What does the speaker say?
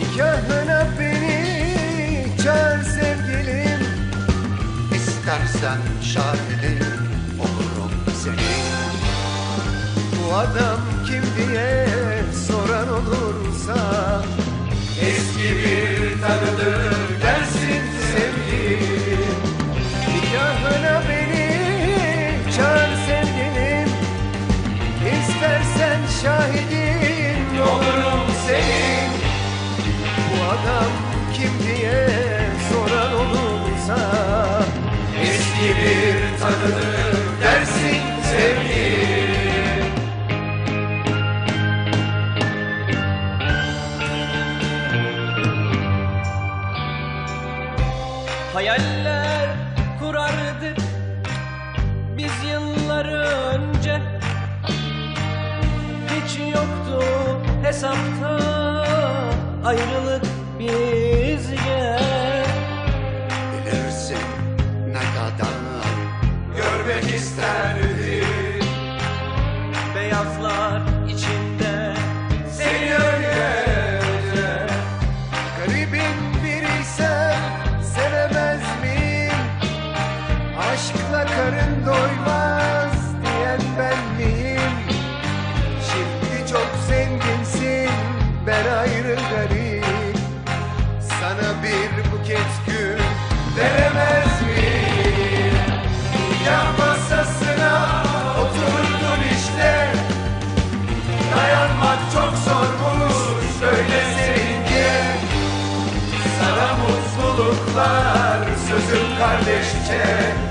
Nikahına beni çağır sevgilim. İstersen şahidim olurum senin Bu adam kim diye soran olursa Eski Hayaller kurardık biz yıllar önce. Hiç yoktu hesapta ayrılık bizce. Bilirsin ne kadar görmek isterdim. Beyazlar içinde seni öylece Garibin Aşkla karın doymaz diyen ben miyim? Şimdi çok zenginsin ben ayrı garip Sana bir buket gül veremez miyim? Nikah masasına oturdun işte Dayanmak çok zormuş böyle sevince Sana mutluluklar sözüm kardeşçe